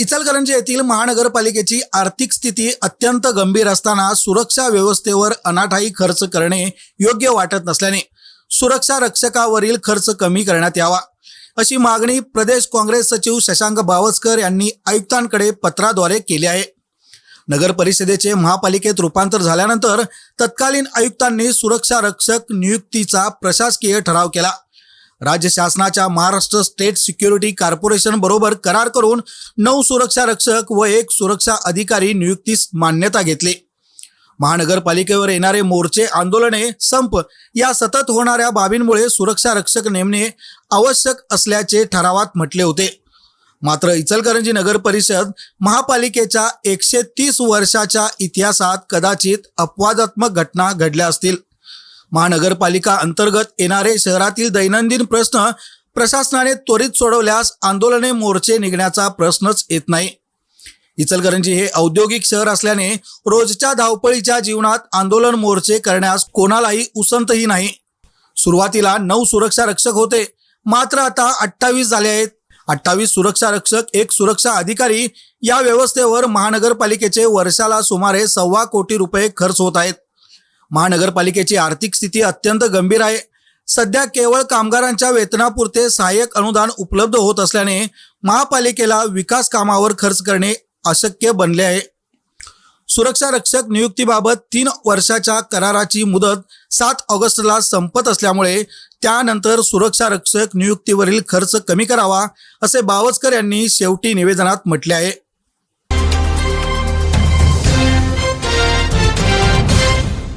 इचलकरंजी येथील महानगरपालिकेची आर्थिक स्थिती अत्यंत गंभीर असताना सुरक्षा व्यवस्थेवर अनाठाई खर्च करणे योग्य वाटत नसल्याने सुरक्षा रक्षकावरील खर्च कमी करण्यात यावा. अशी मागणी प्रदेश काँग्रेस सचिव शशांक बावस्कर यांनी आयुक्तांकडे पत्राद्वारे केली आहे. नगर परिषदेचे महापालिकेत रूपांतर झाल्यानंतर तत्कालीन आयुक्तांनी सुरक्षा रक्षक नियुक्तीचा प्रशासकीय ठराव केला. राज्य शासनाच्या महाराष्ट्र स्टेट सिक्युरिटी कॉर्पोरेशन बरोबर करार करून नऊ सुरक्षा रक्षक व एक सुरक्षा अधिकारी नियुक्तीस मान्यता घेतली. महानगरपालिकेवर येणारे मोर्चे आंदोलने संप. या सतत होणाऱ्या बाबींमुळे सुरक्षा रक्षक नेमणे आवश्यक असल्याचे ठरावात म्हटले होते. मात्र इचलकरंजी नगर परिषद महापालिकेच्या एकशे तीस वर्षाच्या इतिहासात कदाचित अपवादात्मक घटना घडल्या असतील. महानगरपालिका अंतर्गत येणारे शहरातील दैनंदिन प्रश्न प्रशासनाने त्वरित सोडवल्यास आंदोलने मोर्चे निघण्याचा प्रश्नच येत नाही. इचलकरंजी हे औद्योगिक शहर असल्याने रोजच्या धावपळीच्या जीवनात आंदोलन मोर्चे करण्यास कोणालाही उसंतही नाही. सुरुवातीला नऊ सुरक्षा रक्षक होते. मात्र आता अठ्ठावीस झाले आहेत. अठ्ठावीस सुरक्षा रक्षक एक सुरक्षा अधिकारी या व्यवस्थेवर महानगरपालिकेचे वर्षाला सुमारे सव्वा कोटी रुपये खर्च होत आहेत. महानगरपालिकेची आर्थिक स्थिती अत्यंत गंभीर आहे. सध्या केवळ कामगारांच्या वेतनापुरते सहाय्यक अनुदान उपलब्ध होत असल्याने महापालिकेला विकास कामावर खर्च करणे अशक्य बनले आहे. सुरक्षा रक्षक नियुक्तीबाबत तीन वर्षाच्या कराराची मुदत सात ऑगस्टला संपत असल्यामुळे त्यानंतर सुरक्षा रक्षक नियुक्तीवरील खर्च कमी करावा असे बावस्कर यांनी शेवटी निवेदनात म्हटले आहे.